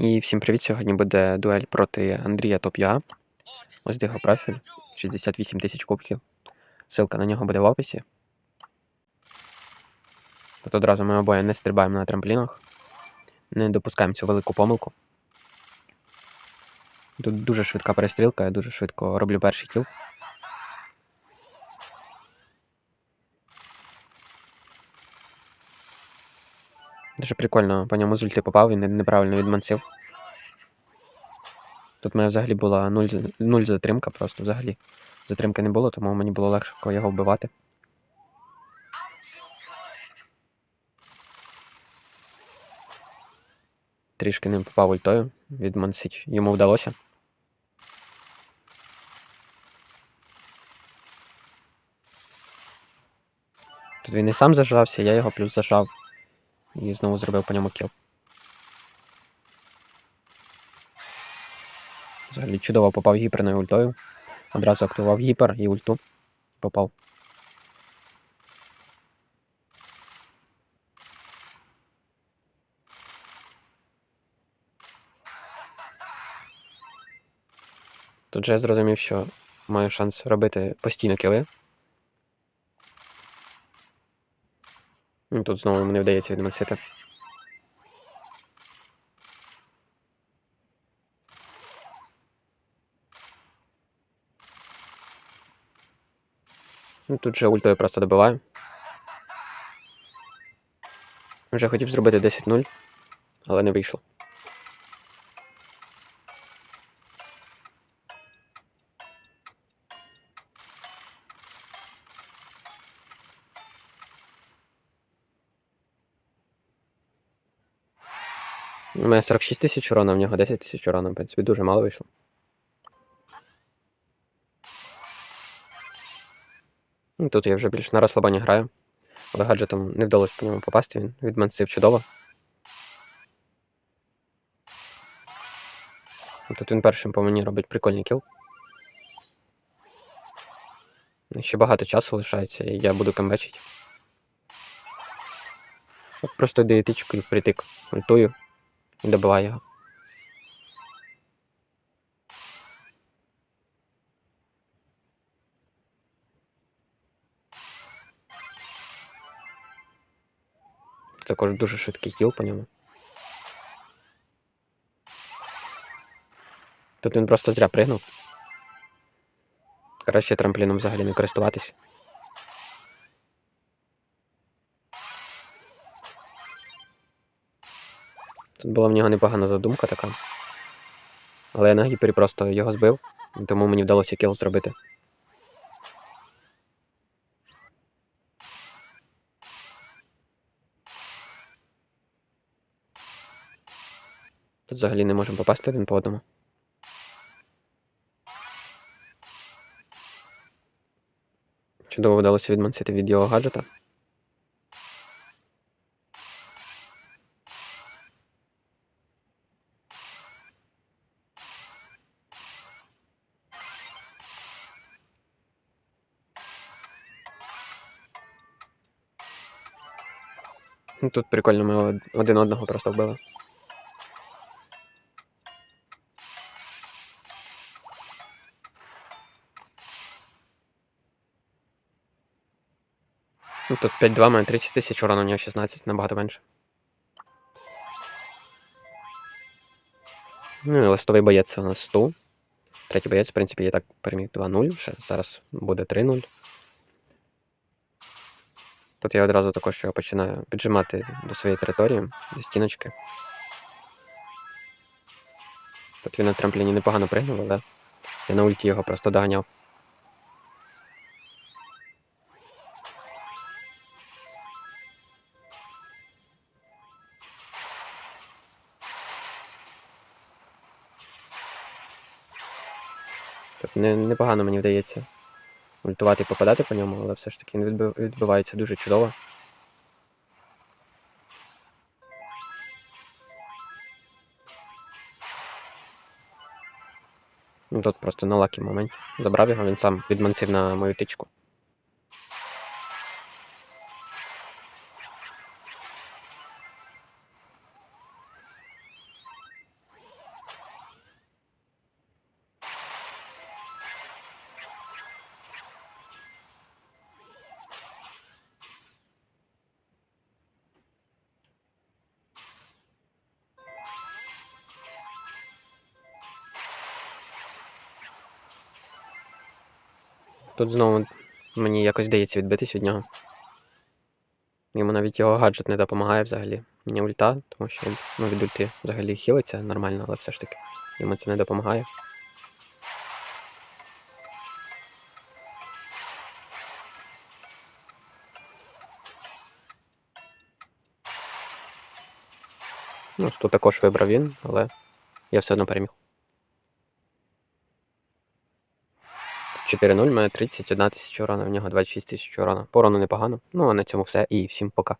І всім привіт! Сьогодні буде дуель проти Андрія Топ'я. Ось його профіль. 68 тисяч кубків. Ссылка на нього буде в описі. Тут одразу ми обоє не стрибаємо на трамплінах. Не допускаємо цю велику помилку. Тут дуже швидка перестрілка, я дуже швидко роблю перший кіл. Дуже прикольно по ньому з ульти попав, він неправильно відмансив. Тут в мене взагалі була нуль, нуль затримка, просто взагалі. Затримки не було, тому мені було легше його вбивати. Трішки не попав ультою, відмансить йому вдалося. Тут він і сам зажався, я його плюс зажав. І знову зробив по ньому кіл. Взагалі чудово попав гіперною ультою. Одразу активував гіпер і ульту. Попав. Тут же я зрозумів, що маю шанс робити постійно кіли. Тут знову мені вдається відмансити. Ну, Тут же ультою просто добиваю. Вже хотів зробити 10-0, але не вийшло. У мене 46 тисяч урона, в нього 10 тисяч урона, в принципі, дуже мало вийшло. Ну, Тут я вже більш на розслабоні граю, але гаджетом не вдалося по ньому попасти, він відмансив чудово. Тут він першим по мені робить прикольний кіл. Ще багато часу лишається, і я буду камбечити. От Просто тичку притик, ультую і добиваю його. Також дуже швидкий кіл по ньому. Тут він просто зря пригнув. Краще трампліном взагалі не користуватись. Тут була в нього непогана задумка така. Але я на гіпері просто його збив, тому мені вдалося кіл зробити. Тут взагалі не можемо попасти один по одному. Чудово вдалося відмансити від його гаджета. Ну, Тут прикольно ми один одного просто вбили. Ну, Тут 5-2, у мене 30 тисяч урон, у нього 16, набагато менше. Ну і листовий боєць у нас 100. Третій боєць, в принципі, я так переміг 2-0. Ще зараз буде 3-0. Тут я одразу також його починаю піджимати до своєї території, до стіночки. Тут він на трампліні непогано пригнув, але я на ульті його просто доганяв. Тут непогано мені вдається ультувати і попадати по ньому, але все ж таки він відбивається дуже чудово. Ну, Тут просто на лакі момент. Забрав його, він сам відмансив на мою тичку. Тут знову мені якось дається відбитись від нього. Йому навіть його гаджет не допомагає взагалі. Ні ульта, тому що ну, від ульти взагалі хілиться нормально, але все ж таки йому це не допомагає. Ну, тут також вибрав він, але я все одно переміг. 4-0, має мене 31 тисяча урона, в нього 26 тисяч урона. Порону непогано. Ну а на цьому все і всім пока.